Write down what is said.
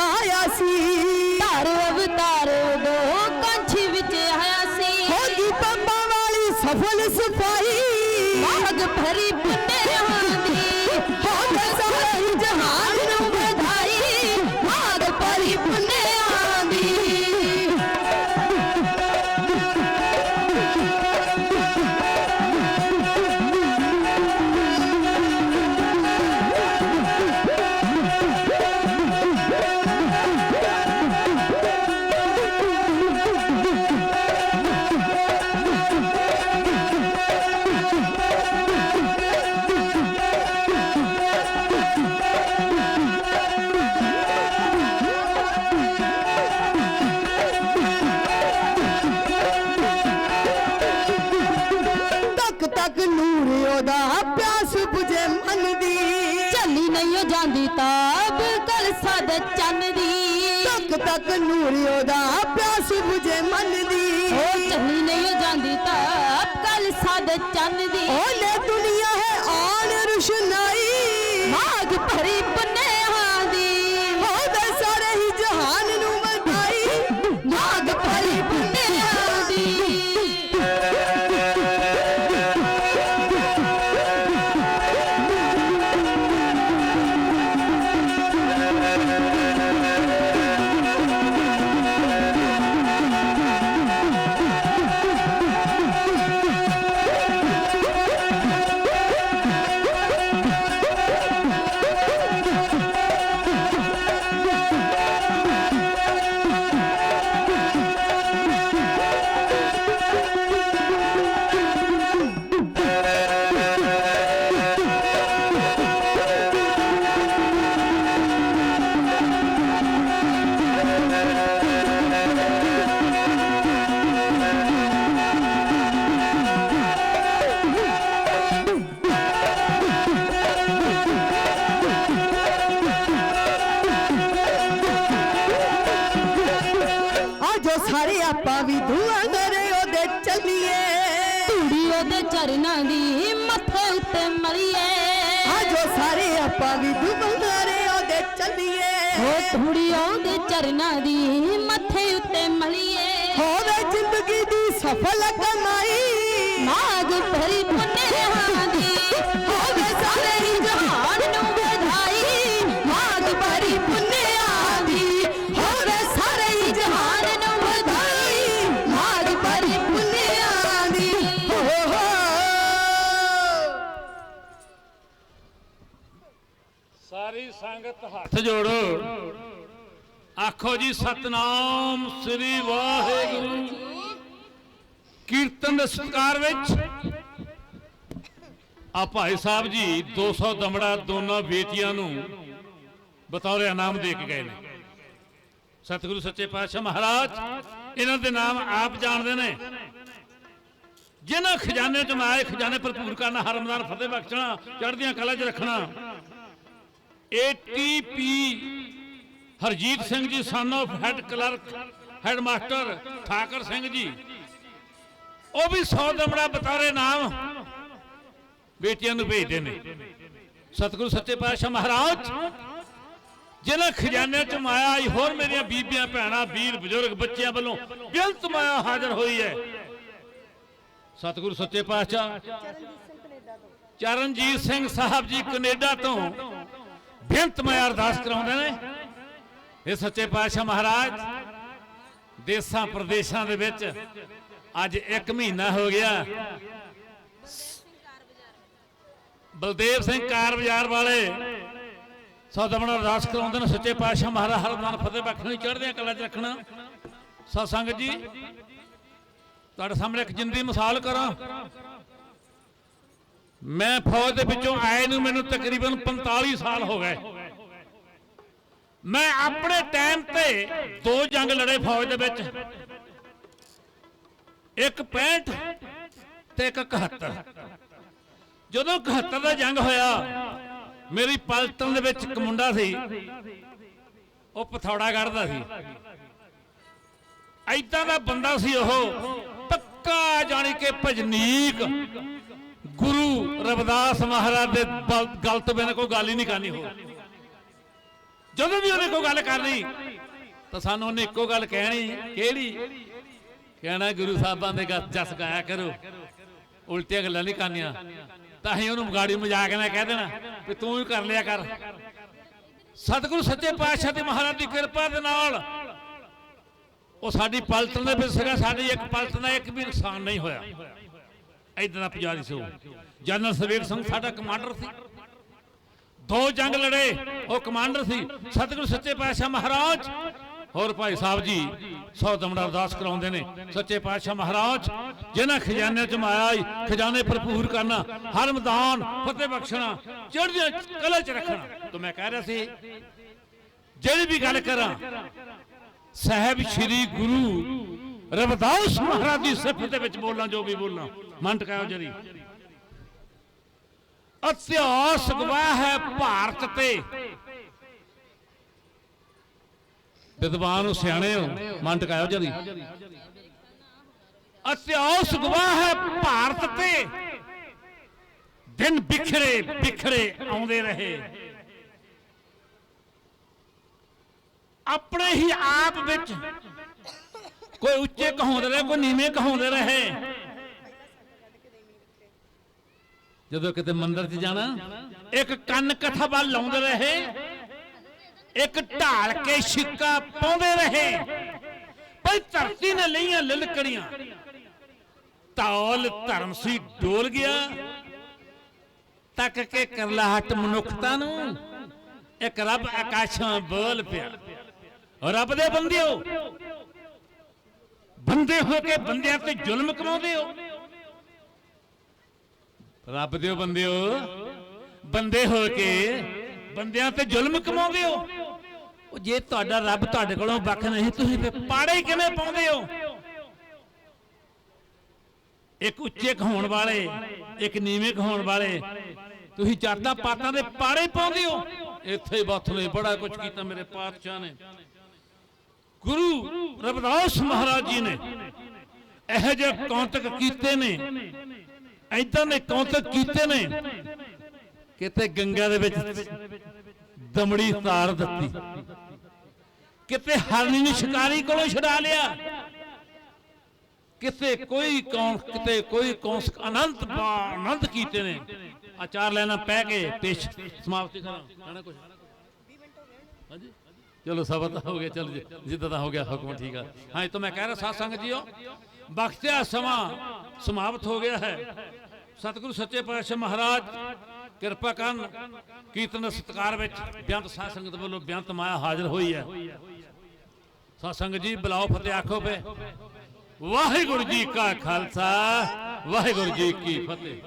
ਵਿੱਚ ਉਹਦਾ ਪਿਆਸ 부ਝੇ ਮਨ ਦੀ। ਚੱਲੀ ਨਹੀਂ ਜਾਂਦੀ ਤਾਬ ਕਲ ਸਦ ਚੰਨ ਦੀ। ਤੱਕ ਤੱਕ ਨੂਰ ਉਹਦਾ ਪਿਆਸ 부ਝੇ ਮਨ ਦੀ। ਓ ਚੱਲੀ ਨਹੀਂ ਜਾਂਦੀ ਤਾਬ ਕਲ ਸਦ ਚੰਨ ਦੀ। ਉਹਨੇ ਦੁਨੀਆ ਹੈ ਆਣ ਰੁਸ਼ਨਾਈ। ਮਾਗ ਭਰੀ ਪੁੰਨਿਆਂ ਸਾਰੇ ਆਪਾਂ ਵੀ ਧੂਆਂ ਕਰੇ ਉਹਦੇ ਚੱਲੀਏ। ਧੂੜੀ ਉਹਦੇ ਚਰਨਾਂ ਦੀ ਮੱਥੇ ਉੱਤੇ ਮਲੀਏ। ਆਜੋ ਸਾਰੇ ਆਪਾਂ ਵੀ ਧੂਆਂ ਕਰੇ ਉਹਦੇ ਚੱਲੀਏ। ਓ ਧੂੜੀ ਉਹਦੇ ਚਰਨਾਂ ਦੀ ਮੱਥੇ ਉੱਤੇ ਮਲੀਏ। ਹੋਵੇ ਜ਼ਿੰਦਗੀ ਦੀ ਸਫਲ ਕਮਾਈ। ਮਾਗ ਭਰੀ ਪੁੰਨਿਆਂ ਦੀ। ਹੋਵੇ ਸਾਰੇ ਹੀ ਜਹਾਨ ਸੰਗਤ ਹੱਥ ਜੋੜੋ। ਆਖੋ ਜੀ, ਸਤਨਾਮ ਸ੍ਰੀ ਵਾਹਿਗੁਰੂ। ਕੀਰਤਨ ਦੇ ਸਤਕਾਰ ਵਿੱਚ ਆ ਭਾਈ ਸਾਹਿਬ ਜੀ 200 ਦਮੜਾ ਦੋਨਾਂ ਬੇਟੀਆਂ ਨੂੰ ਬਤੌਰ ਇਨਾਮ ਦੇ ਕੇ ਗਏ ਨੇ। ਸਤਿਗੁਰੂ ਸੱਚੇ ਪਾਤਸ਼ਾਹ ਮਹਾਰਾਜ, ਇਹਨਾਂ ਦੇ ਨਾਮ ਆਪ ਜਾਣਦੇ ਨੇ। ਜਿਨ੍ਹਾਂ ਖਜ਼ਾਨੇ ਚ ਮਾਏ ਖਜ਼ਾਨੇ ਭਰਪੂਰ ਕਰਨਾ, ਹਰ ਰਮਜ਼ਾਨ ਫਤਿਹ ਬਖਸ਼ਣਾ, ਚੜ੍ਹਦੀਆਂ ਕਲਾ 'ਚ ਰੱਖਣਾ ATP Harjit Singh ji son of head clerk headmaster Thakar Singh ji. ਉਹ ਵੀ 100 ਦਮੜਾ ਬਤੌਰੇ ਨਾਮ ਬੇਟੀਆਂ ਨੂੰ ਭੇਜਦੇ ਨੇ। ਸਤਿਗੁਰੂ ਸੱਚੇ ਪਾਤਸ਼ਾਹ ਮਹਾਰਾਜ ਜਿਨ੍ਹਾਂ ਖਜ਼ਾਨਿਆਂ ਚ ਮਾਇਆ ਆਈ ਹੋਰ ਮੇਰੀਆਂ ਬੀਬੀਆਂ ਭੈਣਾਂ ਵੀਰ ਬਜ਼ੁਰਗ ਬੱਚਿਆਂ ਵੱਲੋਂ ਬੇਅੰਤ ਮਾਇਆ ਹਾਜ਼ਰ ਹੋਈ ਹੈ। ਸਤਿਗੁਰੂ ਸੱਚੇ ਪਾਤਸ਼ਾਹ ਚਰਨਜੀਤ ਸਿੰਘ ਸਾਹਿਬ ਜੀ ਕੈਨੇਡਾ ਤੋਂ ਬੇਅੰਤ ਮਾਇਆ ਅਰਦਾਸ ਕਰਾਉਂਦੇ ਨੇ। ਇਹ ਸੱਚੇ ਪਾਤਸ਼ਾਹ ਮਹਾਰਾਜ, ਦੇਸਾਂ ਪ੍ਰਦੇਸ਼ਾਂ ਦੇ ਵਿੱਚ ਅੱਜ 1 ਮਹੀਨਾ ਹੋ ਗਿਆ। ਬਲਦੇਵ ਸਿੰਘ ਕਾਰ ਬਾਜ਼ਾਰ ਵਾਲੇ ਸਤਿਗੁਰੂ ਅਰਦਾਸ ਕਰਾਉਂਦੇ ਨੇ। ਸੱਚੇ ਪਾਤਸ਼ਾਹ ਮਹਾਰਾਜ ਹਰਦਾਨ ਫਤਿਹ ਬਖਸ਼ਣੀ ਚੜ੍ਹਦੇ ਕਲਾ 'ਚ ਰੱਖਣਾ। ਸਤਸੰਗ ਜੀ, ਤੁਹਾਡੇ ਸਾਹਮਣੇ ਇੱਕ ਜਿੰਦੀ ਮਿਸਾਲ ਕਰਾਂ। ਮੈਂ ਫੌਜ ਦੇ ਵਿੱਚੋਂ ਆਏ ਨੂੰ ਮੈਨੂੰ ਤਕਰੀਬਨ 45 ਸਾਲ ਹੋ ਗਏ। ਮੈਂ ਆਪਣੇ ਟਾਈਮ ਤੇ ਦੋ ਜੰਗ ਲੜੇ ਫੌਜ ਦੇ ਵਿੱਚ। ਇੱਕ 65 ਤੇ ਇੱਕ 71 ਜਦੋਂ 71 ਦਾ ਜੰਗ ਹੋਇਆ, ਮੇਰੀ ਪਲਟਨ ਦੇ ਵਿੱਚ ਇੱਕ ਮੁੰਡਾ ਸੀ, ਉਹ ਪਥੌੜਾ ਕੱਢਦਾ ਸੀ। ਐਦਾਂ ਦਾ ਬੰਦਾ ਸੀ ਉਹ, ਪੱਕਾ ਜਾਣੀ ਕਿ ਭਜਨੀਕ। ਰਵਿਦਾਸ ਮਹਾਰਾਜ ਦੇ ਬਲ- ਗੱਲ ਤੋਂ ਬਿਨਾਂ ਕੋਈ ਗੱਲ ਹੀ ਨਹੀਂ ਕਰਨੀ ਹੋ ਜਦੋਂ ਵੀ ਉਹਨੇ ਕੋਈ ਗੱਲ ਕਰਨੀ, ਤਾਂ ਸਾਨੂੰ ਉਹਨੇ ਇੱਕੋ ਗੱਲ ਕਹਿਣੀ, ਕਿਹੜੀ? ਕਹਿਣਾ ਗੁਰੂ ਸਾਹਿਬਾਂ ਦੇ ਜਸ ਗਾਇਆ ਕਰੋ। ਉਲਟੀਆਂ ਗੱਲਾਂ ਨਹੀਂ ਕਰਨੀਆਂ। ਤਾਂ ਹੀ ਉਹਨੂੰ ਗਾੜੀ ਮਜ਼ਾਕ ਨਾਲ ਕਹਿ ਦੇਣਾ ਵੀ ਤੂੰ ਵੀ ਕਰ ਲਿਆ ਕਰ। ਸਤਿਗੁਰੂ ਸੱਚੇ ਪਾਤਸ਼ਾਹ ਦੀ ਮਹਾਰਾਜ ਦੀ ਕਿਰਪਾ ਦੇ ਨਾਲ ਉਹ ਸਾਡੀ ਪਲਟਣ ਦੇ ਵਿੱਚ ਸੀਗਾ ਸਾਡੀ ਇੱਕ ਪਲਟਣ ਦਾ ਇੱਕ ਵੀ ਨੁਕਸਾਨ ਨਹੀਂ ਹੋਇਆ। ਇਦਾਂ ਦਾ ਪੁਜਾਰੀ ਸੀ ਉਹ। ਜਨਰਲ ਸਵੇਰ ਸਿੰਘ ਸਾਡਾ ਕਮਾਂਡਰ ਸੀ। ਦੋ ਜੰਗ ਲੜੇ ਉਹ ਕਮਾਂਡਰ ਸੀ ਸਤਿਗੁਰੂ ਸੱਚੇ ਪਾਤਸ਼ਾਹ ਮਹਾਰਾਜ। ਹੋਰ ਭਾਈ ਸਾਹਿਬ ਜੀ ਸੌ ਦਮੜਾ ਅਰਦਾਸ ਕਰਾਉਂਦੇ ਨੇ ਸੱਚੇ ਪਾਤਸ਼ਾਹ ਮਹਾਰਾਜ ਜਿਨ੍ਹਾਂ ਖਜਾਨੇ ਚ ਮਾਇਆ ਈ, ਖਜ਼ਾਨੇ ਭਰਪੂਰ ਕਰਨਾ ਹਰ ਮੈਦਾਨ ਫਤਿਹ ਬਖਸ਼ਣਾ ਚੜ੍ਹਦੀਆਂ ਕਲਾ ਚ ਰੱਖਣਾ। ਤਾਂ ਮੈਂ ਕਹਿ ਰਿਹਾ ਸੀ ਜਿਹੜੀ ਵੀ ਗੱਲ ਕਰਾਂ ਸਾਹਿਬ ਸ੍ਰੀ ਗੁਰੂ ਰਵਿਦਾਸ ਮਹਾਰਾਜ ਦੀ ਸਿਫਤ ਦੇ ਵਿੱਚ ਬੋਲਾਂ ਜੋ ਵੀ ਬੋਲਾਂ ਮਨ ਟਕਾਓ ਜਰੀ। ਇਤਿਹਾਸ ਗਵਾਹ ਹੈ ਭਾਰਤ ਤੇ। ਵਿਦਵਾਨ ਹੋ, ਸਿਆਣੇ ਹੋ ਮਨ ਟਕਾਓ ਜਰੀ ਇਤਿਹਾਸ ਗਵਾਹ ਹੈ ਭਾਰਤ ਤੇ। ਦਿਨ ਬਿਖਰੇ ਬਿਖਰੇ ਆਉਂਦੇ ਰਹੇ। ਆਪਣੇ ਹੀ ਆਪ ਵਿੱਚ ਕੋਈ ਉੱਚੇ ਕਹਾਉਂਦੇ ਰਹੇ, ਕੋਈ ਨੀਵੇਂ ਕਹਾਉਂਦੇ ਰਹੇ। ਜਦੋਂ ਕਿਤੇ ਮੰਦਿਰ 'ਚ ਜਾਣਾ, ਇੱਕ ਕੰਨ ਕਥਾ ਵੱਲ ਲਾਉਂਦੇ ਰਹੇ, ਇੱਕ ਢਾਲ ਕੇ ਛਿੱਕਾ ਪਾਉਂਦੇ ਰਹੇ। ਭਈ ਧਰਤੀ ਨੇ ਲਈਆਂ ਲਲਕੜੀਆਂ ਤੌਲ ਧਰਮ ਸੀ ਡੋਲ ਗਿਆ। ਤੱਕ ਕੇ ਕਰਲਾਹਟ ਮਨੁੱਖਤਾ ਨੂੰ, ਇੱਕ ਰੱਬ ਆਕਾਸ਼ਾਂ ਬੋਲ ਪਿਆ। ਰੱਬ ਦੇ ਬੰਦਿਓ, ਬੰਦੇ ਹੋ ਕੇ ਬੰਦਿਆਂ ਤੇ ਜ਼ੁਲਮ ਕਰਾਉਂਦੇ ਹੋ। ਰੱਬ ਦੇ ਬੰਦਿਓ। ਬੰਦੇ ਹੋ ਕੇ ਬੰਦਿਆਂ ਤੇ ਜ਼ੁਲਮ ਕਮਾਉਂਦੇ ਹੋ। ਉਹ ਜੇ ਤੁਹਾਡਾ ਰੱਬ ਤੁਹਾਡੇ ਕੋਲੋਂ ਵੱਖ ਨਹੀਂ, ਤੁਸੀਂ ਫੇ ਪਾੜੇ ਕਿਵੇਂ ਪਾਉਂਦੇ ਹੋ? ਇੱਕ ਉੱਚੇ ਕਹਾਉਣ ਵਾਲੇ, ਇੱਕ ਨੀਵੇਂ ਕਹਾਉਣ ਵਾਲੇ, ਤੁਸੀਂ ਜਾਤਾਂ ਪਾਤਾਂ ਦੇ ਪਾੜੇ ਪਾਉਂਦੇ ਹੋ। ਇੱਥੇ ਹੀ ਬੱਥ ਨੇ ਬੜਾ ਕੁਝ ਕੀਤਾ ਮੇਰੇ ਪਾਤਸ਼ਾਹ ਨੇ। ਗੁਰੂ ਰਵਿਦਾਸ ਮਹਾਰਾਜ ਜੀ ਨੇ ਇਹੋ ਜਿਹੇ ਕੌਂਤਕ ਕੀਤੇ ਨੇ ਐਦਾਂ ਦੇ ਕੌਂਤਕ ਕੀਤੇ ਨੇ। ਕਿਤੇ ਗੰਗਾ ਦੇ ਵਿੱਚ ਦਮੜੀ ਤਾਰ ਦਿੱਤੀ। ਕਿਤੇ ਹਰਨੀ ਨੂੰ ਸ਼ਿਕਾਰੀ ਕੋਲੋਂ ਛਡਾ ਲਿਆ। ਕਿਤੇ ਕੋਈ ਕੌਣ ਕਿਤੇ ਕੋਈ ਕੌਂਸ ਅਨੰਤ ਬਾ- ਅਨੰਤ ਕੀਤੇ ਨੇ। ਆ ਚਾਰ ਲੈਣਾ ਪੈ ਕੇ ਪੇਸ਼ ਸਮਾਪਤੀ ਕਰਾਂ। ਕਹਿਣਾ ਕੁਝ ਹਾਂਜੀ। ਚਲੋ ਸਬਰ ਤਾਂ ਹੋ ਗਿਆ ਚਲੋ ਜੀ, ਜਿੱਦਾਂ ਦਾ ਹੋ ਗਿਆ ਹੁਕਮ ਠੀਕ ਆ। ਹਾਂ ਇਹ ਤਾਂ ਮੈਂ ਕਹਿ ਰਿਹਾ ਸਾਧ ਸੰਗਤ ਜੀਓ ਬਖਸ਼ਿਆ ਸਮਾਂ ਸਮਾਪਤ ਹੋ ਗਿਆ ਹੈ। ਸਤਿਗੁਰੂ ਸੱਚੇ ਪਾਤਸ਼ਾਹ ਮਹਾਰਾਜ ਕਿਰਪਾ ਕਰਨ ਕੀਰਤਨ ਦੇ ਸਤਕਾਰ ਵਿੱਚ ਬੇਅੰਤ ਸਾਧ ਸੰਗਤ ਵੱਲੋਂ ਬੇਅੰਤ ਮਾਇਆ ਹਾਜ਼ਰ ਹੋਈ ਹੈ। ਸਾਧ ਸੰਗਤ ਜੀ ਬੁਲਾਓ ਫਤਿਹ ਆਖੋ ਪੇ। ਵਾਹਿਗੁਰੂ ਜੀ ਕਾ ਖਾਲਸਾ ਵਾਹਿਗੁਰੂ ਜੀ ਕੀ ਫਤਿਹ।